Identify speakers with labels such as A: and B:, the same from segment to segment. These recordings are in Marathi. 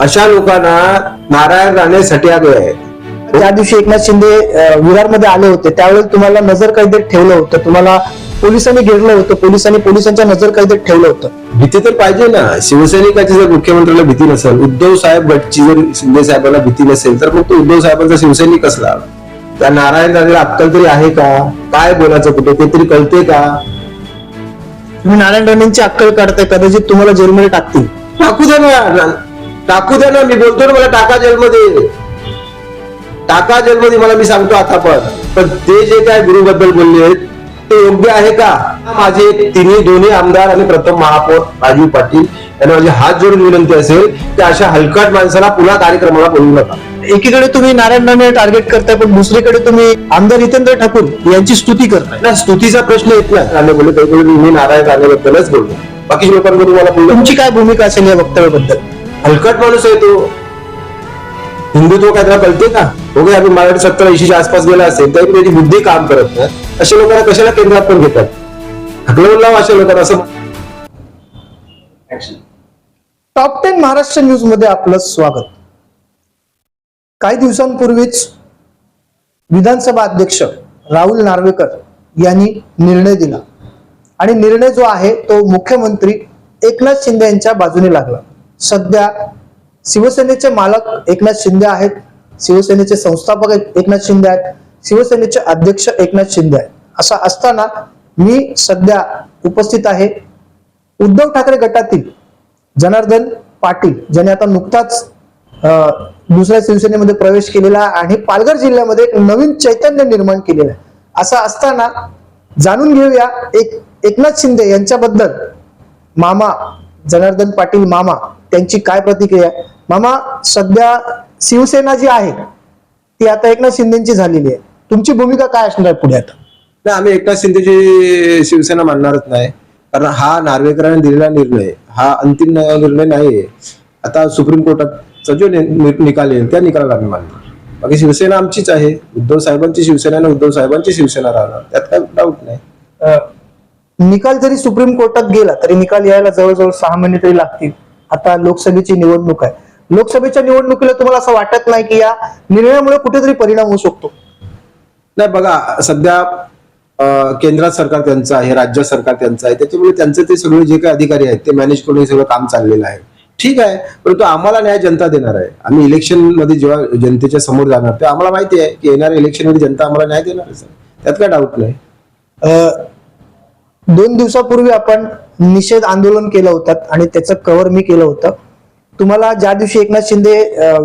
A: अशा लोकांना नारायण राहण्यासाठी आले आहे
B: ज्या दिवशी एकनाथ शिंदे अं, विरारमध्ये आले होते त्यावेळेस तुम्हाला नजर कैदेत ठेवलं होतं. तुम्हाला पोलिसांनी घेरलं होतं पोलिसांनी पोलिसांच्या नजर कैदेत ठेवलं होतं.
A: भीती तर पाहिजे ना. शिवसैनिकाची जर मुख्यमंत्र्याला भीती नसेल उद्धव साहेब गटची जर शिंदे साहेबांना भीती नसेल तर मग तो उद्धव साहेबांचा शिवसैनिक असला. त्या नारायण राणेला अक्कल तरी आहे का? काय बोलायचं कुठे? ते तरी कळते का?
B: तुम्ही नारायण राणेंची अक्कल काढताय कदाचित तुम्हाला जेलमध्ये टाकतील.
A: टाकू द्या ना. टाकू द्या ना मी बोलतो ना मला टाका जेलमध्ये. टाका जेलमध्ये मला मी सांगतो आता पण. पण ते जे काय गुरुबद्दल बोलले ते योग्य आहे का? माझे तिन्ही दोन्ही आमदार आणि प्रथम महापौर राजीव पाटील यांना माझी हात जोडून विनंती असेल की अशा हलकट माणसाला पुन्हा कार्यक्रमाला बोलू नका.
B: एकीकडे तुम्ही नारायण राणे टार्गेट करताय पण दुसरीकडे तुम्ही आमदार हितेंद्र ठाकूर यांची स्तुती करताय.
A: ना स्तुतीचा प्रश्न येत नाही. राणे बोलले मी नारायण राणेबद्दलच बोलतो. बाकी लोकांबरोबर मला बोललो
B: तुमची काय भूमिका असेल या वक्तव्याबद्दल?
A: हलकट माणूस आहे तो. हिंदुत्व काय त्याला कळते का हो आम्ही मराठी सत्तर ऐंशीच्या आसपास गेला असेल तरी त्याची बुद्धी काम करत नाही. अशा लोकांना कशाला केंद्रात पण घेतात? हकलवून लावा अशा लोकांना असं
B: टॉप टेन महाराष्ट्र न्यूजमध्ये आपलं स्वागत. काही दिवसांपूर्वीच विधानसभा अध्यक्ष राहुल नार्वेकर यांनी निर्णय दिला. आणि निर्णय जो आहे तो मुख्यमंत्री एकनाथ शिंदे यांच्या बाजूने लागला. सध्या शिवसेनेचे मालक एकनाथ शिंदे आहेत. शिवसेनेचे संस्थापक एकनाथ शिंदे आहेत. शिवसेनेचे अध्यक्ष एकनाथ शिंदे आहेत. असा असताना मी सध्या उपस्थित आहे. उद्धव ठाकरे गटातील जनार्दन पाटील ज्याने आता नुकताच दुसऱ्या शिवसेनेमध्ये प्रवेश केलेला आहे आणि पालघर जिल्ह्यामध्ये एक नवीन चैतन्य निर्माण केलेलं आहे. असं असताना जाणून घेऊया एक एकनाथ शिंदे यांच्याबद्दल. मामा जनार्दन पाटील मामा. त्यांची काय प्रतिक्रिया? मामा सध्या शिवसेना जी आहे ती आता एकनाथ शिंदेची झालेली आहे. तुमची भूमिका काय असणार आहे पुढे आता?
A: नाही आम्ही एकनाथ शिंदेची शिवसेना मानणारच नाही. कारण हा नार्वेकरांनी दिलेला निर्णय हा अंतिम निर्णय नाहीये. आता सुप्रीम कोर्टाचा जो निकाल येईल त्या निकालाला आम्ही मानणार. बाकी शिवसेना आमचीच आहे. उद्धव साहेबांची शिवसेना आणि उद्धव साहेबांची शिवसेना राहणार. त्यात काय डाऊट नाही.
B: निकाल जरी सुप्रीम कोर्टात गेला तरी निकाल यायला जवळजवळ सहा महिने तरी लागतील. आता लोकसभेची निवडणूक आहे. लोकसभेच्या निवडणुकीला तुम्हाला असं वाटत नाही की या निर्णयामुळे कुठेतरी परिणाम होऊ शकतो?
A: नाही बघा सध्या अं, केंद्रात सरकार त्यांचं आहे राज्य सरकार त्यांचं आहे. त्याच्यामुळे त्यांचे ते सगळे जे काही अधिकारी आहेत ते मॅनेज करून हे सगळं काम चाललेलं आहे. ठीक आहे परंतु आम्हाला न्याय जनता देणार आहे. आम्ही इलेक्शनमध्ये जेव्हा जनतेच्या समोर जाणार तेव्हा आम्हाला माहिती आहे की येणाऱ्या इलेक्शनमध्ये जनता आम्हाला न्याय देणार आहे त्यात काय डाऊट नाही.
B: दोन दिवसापूर्वी आपण निषेध आंदोलन केलं होतं आणि त्याचं कव्हर मी केलं होतं. तुम्हाला ज्या दिवशी एकनाथ शिंदे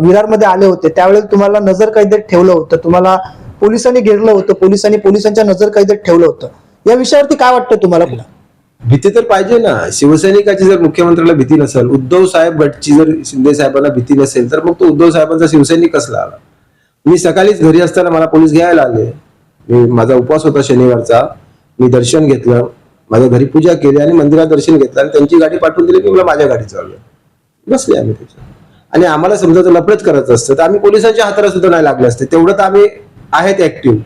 B: विरारमध्ये आले होते त्यावेळेस तुम्हाला नजर कैदेत ठेवलं होतं. तुम्हाला पोलिसांनी घेरलं होतं पोलिसांनी पोलिसांच्या नजर कैदेत ठेवलं होतं. या विषयावरती काय वाटतं तुम्हाला
A: भीती तर पाहिजे ना. शिवसैनिकाची जर मुख्यमंत्र्याला भीती नसेल उद्धव साहेब गटची जर शिंदे साहेबांना भीती नसेल तर मग तो उद्धव साहेबांचा शिवसैनिक कसला मी सकाळीच घरी असताना मला पोलीस घ्यायला आले. मी माझा उपवास होता शनिवारचा. मी दर्शन घेतलं. माझ्या घरी पूजा केली आणि मंदिरात दर्शन घेतलं आणि त्यांची गाडी पाठवून दिली की मला माझ्या गाडी चालू बसले आम्ही त्याच्या आणि आम्हाला समजा जर नफरत करायचं असतं तर आम्ही पोलिसांच्या हाताला सुद्धा नाही लागले असते. तेवढं तर आम्ही आहेत ऍक्टिव्ह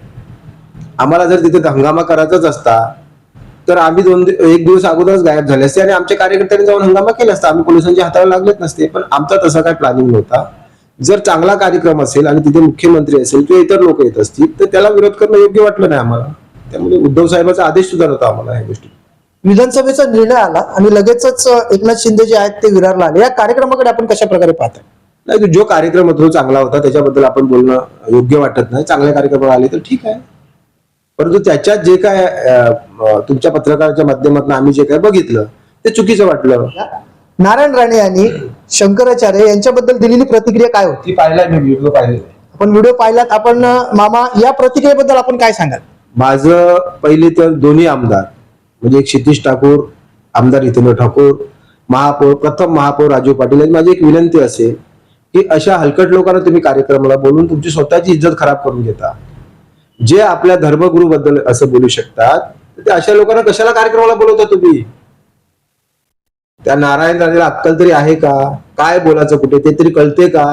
A: आम्हाला जर तिथे हंगामा करायचाच असता तर आम्ही दोन एक दिवस अगोदरच गायब झाले असते आणि आमच्या कार्यकर्त्यांनी जाऊन हंगामा केला असता. आम्ही पोलिसांच्या हाताला लागलेच नसते पण आमचा तसा काय प्लॅनिंग नव्हता. जर चांगला कार्यक्रम असेल आणि तिथे मुख्यमंत्री असेल किंवा इतर लोक येत असतील तर त्याला विरोध करणं योग्य वाटलं नाही आम्हाला. त्यामुळे उद्धव साहेबांचा आदेश सुद्धा नव्हता आम्हाला ह्या गोष्टी.
B: विधानसभेचा निर्णय आला आणि लगेचच एकनाथ शिंदे जे आहेत ते विरारला आले. या कार्यक्रमाकडे आपण कशा प्रकारे पाहताय
A: नाही तो जो कार्यक्रम होता तो चांगला होता. त्याच्याबद्दल आपण बोलणं योग्य वाटत नाही. चांगल्या कार्यक्रमाला आले तर ठीक आहे. परंतु त्याच्यात जे काय तुमच्या पत्रकाराच्या माध्यमातून आम्ही जे काय बघितलं ते चुकीचं वाटलं.
B: नारायण राणे यांनी शंकराचार्य यांच्याबद्दल दिलेली प्रतिक्रिया काय होती?
A: ती पाहिलाय मी व्हिडिओ पाहिलेला
B: आपण व्हिडिओ पाहिलात. आपण मामा या प्रतिक्रियेबद्दल आपण काय सांगाल?
A: माझं पहिले तर दोन्ही आमदार म्हणजे एक क्षितिश ठाकूर आमदार हितेंद्र ठाकूर महापौर प्रथम महापौर राजू पाटील यांची माझी एक विनंती असेल की अशा हलकट लोकांना तुम्ही कार्यक्रमाला बोलून तुमची स्वतःची इज्जत खराब करून घेता. जे आपल्या धर्मगुरू बद्दल असं बोलू शकतात ते अशा लोकांना कशाला कार्यक्रमाला बोलवता तुम्ही? त्या नारायण राणेला अक्कल तरी आहे का? काय बोलायचं कुठे? ते तरी कळते का?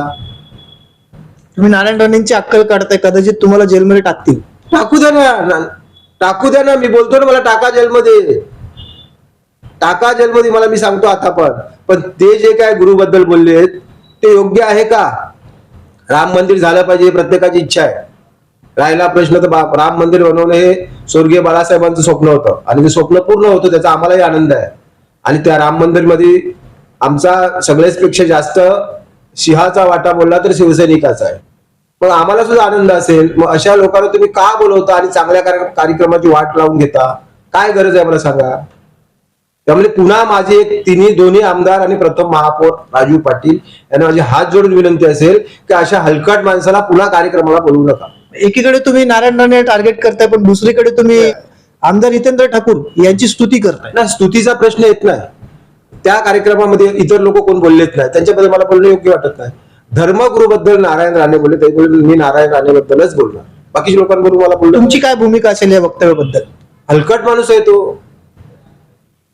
B: तुम्ही नारायण राणेंची अक्कल काढताय कदाचित तुम्हाला जेलमध्ये टाकतील.
A: टाकू द्या ना टाकू द्या ना मी बोलतो ना मला टाका जेलमध्ये. टाका जेलमध्ये मला मी सांगतो आता पण. पण ते जे काय गुरुबद्दल बोलले ते योग्य आहे का? राम मंदिर झालं पाहिजे ही प्रत्येकाची इच्छा आहे. राहिला प्रश्न तर बा- राम मंदिर बनवणं हे स्वर्गीय बाळासाहेबांचं स्वप्न होतं. आणि ते स्वप्न पूर्ण होतं त्याचा आम्हालाही आनंद आहे. आणि त्या राम मंदिरमध्ये आमचा सगळ्याच पेक्षा जास्त सिंहाचा वाटा बोलला तर शिवसैनिकाचा आहे. पण आम्हाला सुद्धा आनंद असेल. मग अशा लोकांना तुम्ही का बोलवता आणि चांगल्या कार्य- कार्यक्रमाची वाट लावून घेता? काय गरज आहे मला सांगा? त्यामुळे पुन्हा माझी एक तिन्ही दोन्ही आमदार आणि प्रथम महापौर राजू पाटील यांना माझी हात जोडून विनंती असेल की अशा हलकट माणसाला पुन्हा कार्यक्रमाला बोलवू नका.
B: एकीकडे तुम्ही नारायण राणे टार्गेट करताय पण दुसरीकडे तुम्ही आमदार हितेंद्र ठाकूर यांची स्तुती करताय.
A: ना स्तुतीचा प्रश्न येत नाही. त्या कार्यक्रमामध्ये इतर लोक कोण बोललेत नाही. त्यांच्याबद्दल मला बोलणं योग्य वाटत नाही. धर्मगुरू बद्दल नारायण राणे बोलले ते बोलले मी नारायण राणे बद्दलच बोलणार. बाकीच्या लोकांबरोबर मला बोलणं
B: तुमची काय भूमिका असेल या वक्तव्याबद्दल?
A: हलकट माणूस आहे तो.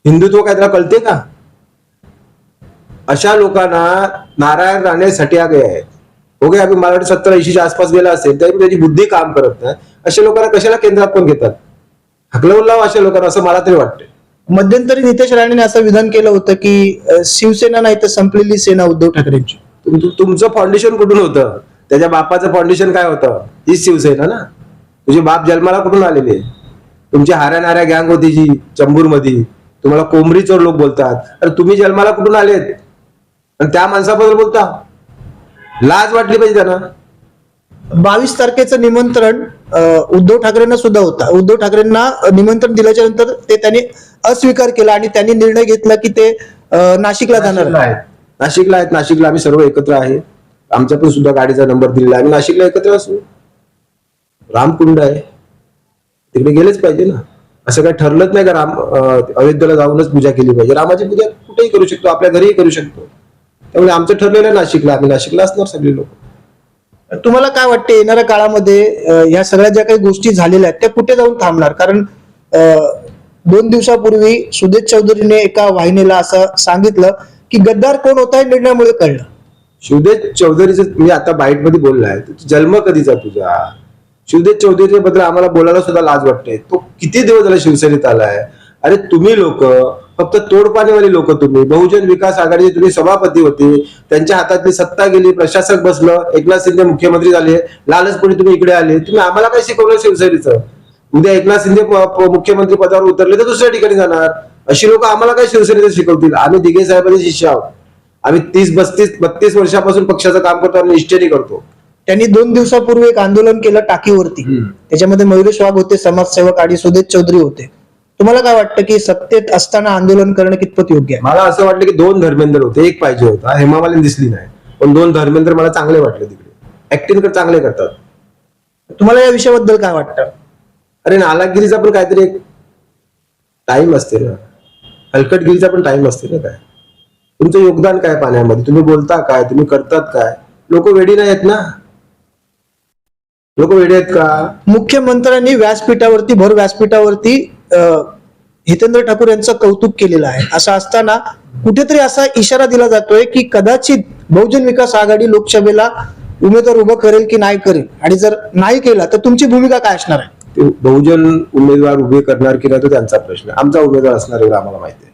A: हिंदुत्व काय त्याला कळते का? अशा लोकांना नारायण राणे सटिया हो गया अभी मला सत्तर ऐंशीच्या आसपास गेला असेल तरी त्याची बुद्धी काम करत नाही. अशा लोकांना कशाला केंद्रात पण घेतात? हकलवून लावा अशा लोकांना असं मला तरी वाटतं
B: मध्यंतरी नितेश राणेने असं विधान केलं होतं की शिवसेना नाही तर संपलेली सेना उद्धव ठाकरेंची.
A: तुमचं फाउंडेशन कुठून होतं? त्याच्या बापाचं फाउंडेशन काय होतं? हीच शिवसेना ना? तुझे बाप जन्माला कुठून आलेले? तुमची हाऱ्या गँग होती जी चंबूरमध्ये तुम्हाला कोंबडी चोर लोक बोलतात. अरे तुम्ही जन्माला कुठून आलेत? आणि त्या माणसाबद्दल बोलता. लाज वाटली पाहिजे त्यांना.
B: बावीस तारखेचं निमंत्रण उद्धव ठाकरेंना सुद्धा होता. उद्धव ठाकरेंना निमंत्रण दिल्याच्या नंतर ते त्यांनी अस्वीकार केला आणि त्यांनी निर्णय घेतला की ते नाशिकला जाणार. आहेत.
A: नाशिकला आहेत. नाशिकला आम्ही सर्व एकत्र आहे. आमच्या पण सुद्धा गाडीचा नंबर दिलेला आहे. आम्ही नाशिकला एकत्र असू. रामकुंड आहे. तिकडे गेलेच पाहिजे ना. असं काही ठरलंच नाही का राम अयोध्येला जाऊनच पूजा केली पाहिजे. रामाची पूजा कुठेही करू शकतो. आपल्या घरीही करू शकतो. त्यामुळे आमचं ठरलेलं नाशिकला. आम्ही नाशिकला असणार सगळे लोक.
B: तुम्हाला काय वाटते येणाऱ्या काळामध्ये ह्या सगळ्या ज्या काही गोष्टी झालेल्या आहेत त्या कुठे जाऊन थांबणार? कारण दोन दिवसापूर्वी सुदेश चौधरीने एका वाहिनीला असं सांगितलं की गद्दार कोण होता हे निर्णयामुळे कळलं.
A: शिवदेव चौधरीच मी आता बाईटमध्ये बोललाय. तुझा जन्म कधीचा तुझा? शिवदेव चौधरीच्या बद्दल आम्हाला बोलायला सुद्धा लाज वाटते. तो किती दिवस झाला शिवसेनेत आलाय? अरे तुम्ही लोक फक्त तोडपाणीवाले लोक तुम्ही. बहुजन विकास आघाडीचे तुम्ही सभापती होते. त्यांच्या हातातली सत्ता गेली प्रशासक बसलं एकनाथ शिंदे मुख्यमंत्री झाले. लालचपुरी तुम्ही इकडे आले? तुम्ही आम्हाला काय शिकवलं शिवसेनेचं? उद्या एकनाथ शिंदे मुख्यमंत्री पदावर उतरले तर दुसऱ्या ठिकाणी जाणार. अशी लोक आम्हाला काय शिवसेनेचं शिकवतील? आम्ही दिघे साहेबांचे शिष्य आहोत. आम्ही तीस बत्तीस बत्तीस वर्षापासून पक्षाचं काम करतो आणि निष्ठेने करतो.
B: त्यांनी दोन दिवसापूर्वी एक आंदोलन केलं टाकीवरती. त्याच्यामध्ये मयुरेश वाघ होते समाजसेवक आणि सुदेश चौधरी होते. तुम्हाला काय वाटतं की सत्तेत असताना आंदोलन करणं कितपत योग्य आहे?
A: मला असं वाटलं की दोन धर्मेंद्र होते एक पाहिजे होता. हेमा मालिनी दिसली नाही. पण दोन धर्मेंद्र मला चांगले वाटले तिकडे. ऍक्टिंग चांगले करतात.
B: तुम्हाला या विषयाबद्दल काय वाटतं?
A: अरे नालागिरीचा पण काहीतरी एक टाइम असते ना. हलकटगिरीचा पण टाइम असते ना काय? तुमचं योगदान काय पाण्यामध्ये? तुम्ही बोलता काय? तुम्ही करतात काय? लोक वेडी नाही आहेत ना? लोक वेडी आहेत का?
B: मुख्यमंत्र्यांनी व्यासपीठावरती भर व्यासपीठावरती अं, हितेंद्र ठाकूर यांचं कौतुक केलेलं आहे. असं असताना कुठेतरी असा इशारा दिला जातोय की कदाचित बहुजन विकास आघाडी लोकसभेला उमेदवार उभं करेल की नाही करेल? आणि जर नाही केला तर तुमची भूमिका काय असणार आहे?
A: ते बहुजन उमेदवार उभे करणार की नाही तो त्यांचा प्रश्न आमचा उमेदवार असणार एवढं आम्हाला माहिती आहे.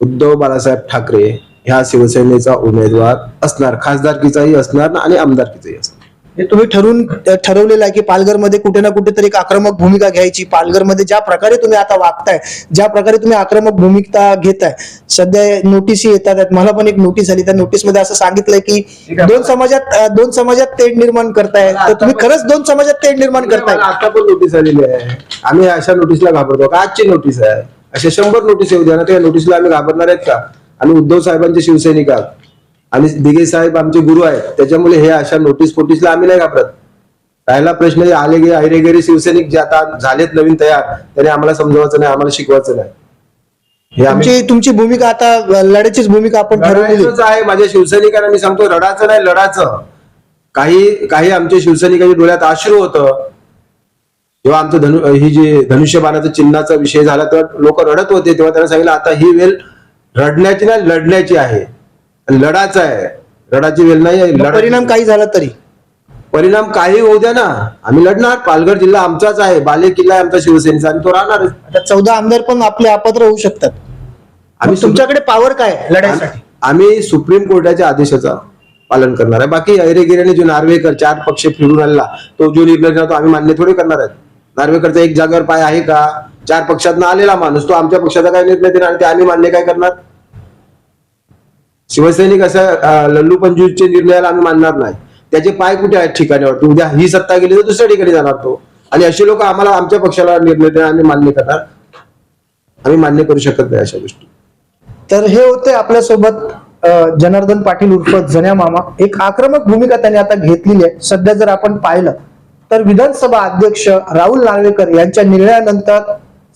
A: उद्धव बाळासाहेब ठाकरे ह्या शिवसेनेचा उमेदवार असणार खासदारकीचाही असणार ना आणि आमदारकीचाही असणार.
B: तुम्ही ठरवून ठरवलेलं आहे की पालघरमध्ये कुठे ना कुठेतरी एक आक्रमक भूमिका घ्यायची. पालघरमध्ये ज्या प्रकारे तुम्ही आता वागताय ज्या प्रकारे तुम्ही आक्रमक भूमिका घेताय सध्या नोटीसी येतात. मला पण एक नोटीस आली. त्या नोटीसमध्ये असं सांगितलंय की दोन समाजात दोन समाजात तेढ निर्माण करताय. तर तुम्ही खरंच दोन समाजात तेढ निर्माण करताय.
A: मला आता पण नोटीस आलेली आहे. आम्ही अशा नोटीसला घाबरतो. का आजची नोटीस आहे? अशा शंभर नोटीस येऊ द्या ना त्या नोटीसला आम्ही घाबरणार आहेत का? आणि उद्धव साहेबांचे शिवसैनिक आहात. आणि दिघे साहेब आमचे गुरु आहेत. त्याच्यामुळे हे अशा नोटीस फोटीसला आम्ही नाही घाबरत. राहिला प्रश्न आले गे आयरे गेरे शिवसैनिक जे आता झालेत नवीन तयार त्याने आम्हाला समजवायचं नाही आम्हाला शिकवायचं नाही. हे आम्ही
B: तुमची भूमिका आता लढ्याचीच भूमिका आपण ठरवलेली
A: रडायचंच आहे. माझ्या शिवसैनिकांना मी सांगतो रडाचं नाही लढाचं काही काही आमच्या शिवसैनिकांच्या डोळ्यात अश्रू होतं. जेव्हा आमचं धनु ही जी धनुष्यबाणाचा चिन्हाचा विषय झाला तेव्हा लोक रडत होते. तेव्हा त्यांना सांगितलं आता ही वेळ रडण्याची नाही लढण्याची आहे. लढाचं आहे. रडाची वेळ नाही आहे. लढाची
B: परिणाम. काही झाला तरी?
A: परिणाम काही होऊ द्या ना. आम्ही लढणार. पालघर जिल्हा आमचाच आहे. बाले किल्ला आहे आमचा शिवसेनेचा आणि तो राहणार
B: आता चौदा आमदार पण आपले अपात्र होऊ शकतात.
A: आम्ही
B: तुमच्याकडे पावर काय आहे लढाईसाठी
A: आम्ही सुप्रीम कोर्टाच्या आदेशाचा पालन करणार आहे. बाकी अहिरेगिऱ्याने जो नार्वेकर चार पक्ष फिरून आलेला तो जो निर्णय घेणार तो आम्ही मान्य थोडे करणार आहेत नार्वेकरचा एक जागेवर पाय आहे का? चार पक्षात आलेला माणूस तो आमच्या पक्षाचा काय निर्णय देणार? आणि ते आम्ही मान्य काय करणार? शिवसैनिक असं लल्लू पंजूचे निर्णयाला आम्ही मानणार नाही. त्याचे पाय कुठे आहेत ठिकाणावरती उद्या ही सत्ता गेली तर दुसऱ्या ठिकाणी जाणार तो. आणि असे लोक आम्हाला आमच्या पक्षाला निर्णय आम्ही मान्य करणार. आम्ही मान्य करू शकत नाही अशा गोष्टी.
B: तर हे होते आपल्यासोबत जनार्दन पाटील उर्फ जन्या मामा. एक आक्रमक भूमिका त्यांनी आता घेतलेली आहे. सध्या जर आपण पाहिलं तर विधानसभा अध्यक्ष राहुल नार्वेकर यांच्या निर्णयानंतर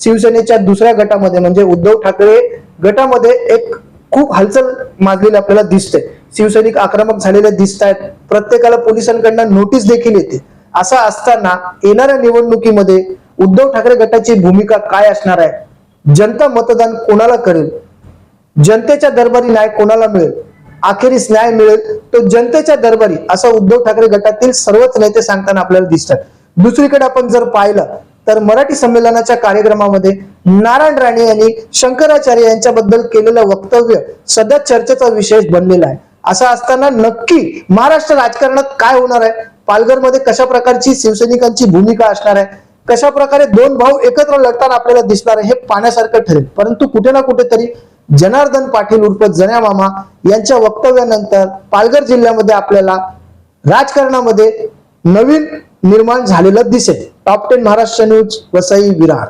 B: शिवसेनेच्या दुसऱ्या गटामध्ये म्हणजे उद्धव ठाकरे गटामध्ये एक खूप हालचाल माजलेली आपल्याला दिसते. शिवसैनिक आक्रमक झालेले दिसत आहेत प्रत्येकाला पोलिसांकडनं नोटीस देखील येते. असा असताना येणाऱ्या निवडणुकीमध्ये उद्धव ठाकरे गटाची भूमिका काय असणार आहे? जनता मतदान कोणाला करेल? जनतेच्या दरबारी न्याय कोणाला मिळेल? अखेरीस न्याय मिळेल तो जनतेच्या दरबारी असं उद्धव ठाकरे गटातील सर्वच नेते सांगताना आपल्याला दिसतात. दुसरीकडे आपण जर पाहिलं तर मराठी संमेलनाच्या कार्यक्रमामध्ये नारायण राणे यांनी शंकराचार्य यांच्याबद्दल केलेलं वक्तव्य सध्या चर्चेचा विषय बनलेला आहे. असं असताना नक्की महाराष्ट्र राजकारणात काय होणार आहे? पालघरमध्ये कशा प्रकारची शिवसैनिकांची भूमिका असणार आहे? कशा प्रकारे दोन भाऊ एकत्र लढताना आपल्याला दिसणार आहे हे पाहण्यासारखं ठरेल. परंतु कुठे ना कुठेतरी जनार्दन पाटील उर्फ जन्या मामा यांच्या वक्तव्यानंतर पालघर जिल्ह्यामध्ये आपल्याला राजकारणामध्ये नवीन निर्माण झालेलं दिसेल. Top ten Maharashtra news Vasai Virar.